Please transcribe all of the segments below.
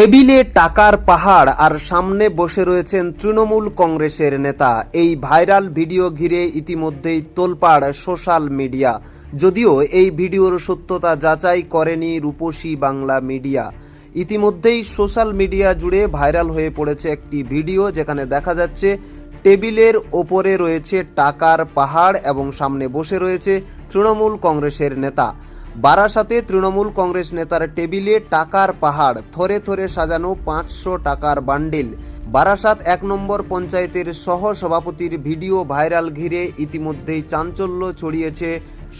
টেবিলে টাকার পাহাড় আর সামনে বসে রয়েছেন তৃণমূল কংগ্রেসের নেতা। এই ভাইরাল ভিডিও ঘিরে ইতিমধ্যেই তোলপাড় সোশ্যাল মিডিয়া। যদিও এই ভিডিওর সত্যতা যাচাই করেনি রূপসী বাংলা মিডিয়া। ইতিমধ্যেই সোশ্যাল মিডিয়া জুড়ে ভাইরাল হয়ে পড়েছে একটি ভিডিও যেখানে দেখা যাচ্ছে টেবিলের ওপরে রয়েছে টাকার পাহাড় এবং সামনে বসে রয়েছে তৃণমূল কংগ্রেসের নেতা। বারাসাতে তৃণমূল কংগ্রেস নেতার টেবিলে টাকার পাহাড়, থরে থরে সাজানো পাঁচশো টাকার বান্ডিল। বারাসাত এক নম্বর পঞ্চায়েতের সহ সভাপতির ভিডিও ভাইরাল ঘিরে ইতিমধ্যেই চাঞ্চল্য ছড়িয়েছে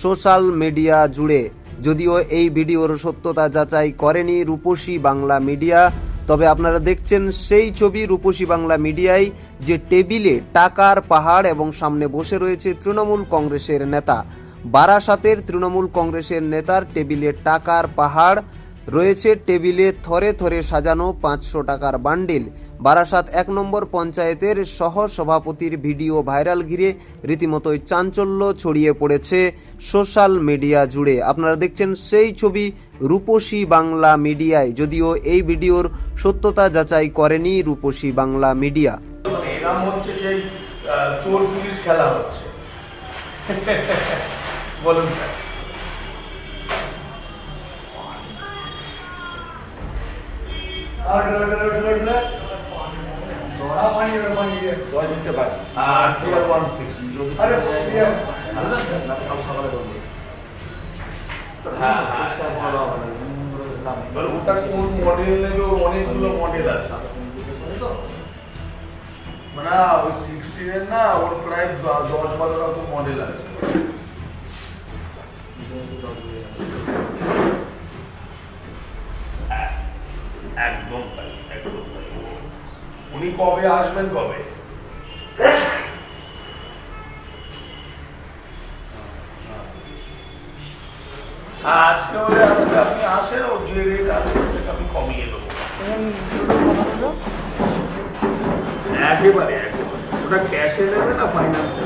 সোশ্যাল মিডিয়া জুড়ে। যদিও এই ভিডিওর সত্যতা যাচাই করেনি রূপসী বাংলা মিডিয়া, তবে আপনারা দেখছেন সেই ছবি রূপসী বাংলা মিডিয়ায় যে টেবিলে টাকার পাহাড় এবং সামনে বসে রয়েছে তৃণমূল কংগ্রেসের নেতা। বারাসাতের তৃণমূল কংগ্রেসের নেতার টেবিলে টাকার পাহাড়, রয়েছে টেবিলে থরে থরে সাজানো পাঁচশো টাকার বান্ডিল। বারাসাত এক নম্বর পঞ্চায়েতের সহ সভাপতির ভিডিও ভাইরাল ঘিরে রীতিমতোই চাঞ্চল্য ছড়িয়ে পড়েছে সোশ্যাল মিডিয়া জুড়ে। আপনারা দেখছেন সেই ছবি রূপসী বাংলা মিডিয়ায়। যদিও এই ভিডিওর সত্যতা যাচাই করেনি রূপসী বাংলা মিডিয়া। হচ্ছে যে চোর পুলিশ খেলা হচ্ছে। বলুন, স্যার। অনেকগুলো মডেল আছে মানে ওই সিক্সটিনের না, ওর প্রায় দশ বারো রকম মডেল আছে। উনি কবে আসবেন, কবে? আজকে আজকে আপনি আসেন ও যে আমি কমিয়ে দেবো। একেবারে একেবারে। ওটা ক্যাশে নেবে না ফাইন্যান্সে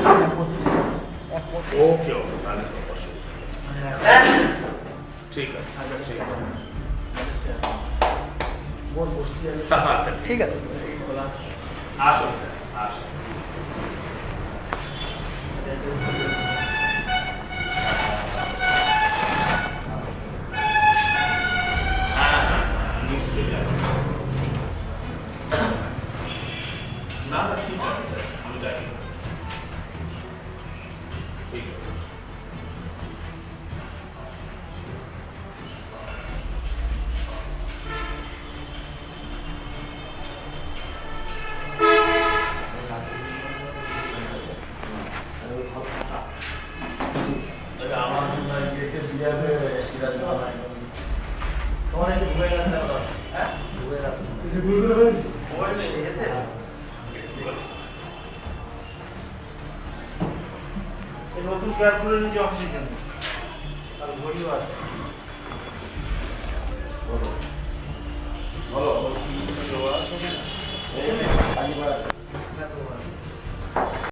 ঠিক ঠিক আছে। আসুন স্যার আসুন। হ্যাঁ হ্যাঁ। না না ঠিক আছে আমি যাই ঠিক আছে। নতুন ক্যালকুলেটর নিয়ে অক্সিজেন আর ঘড়িও আছে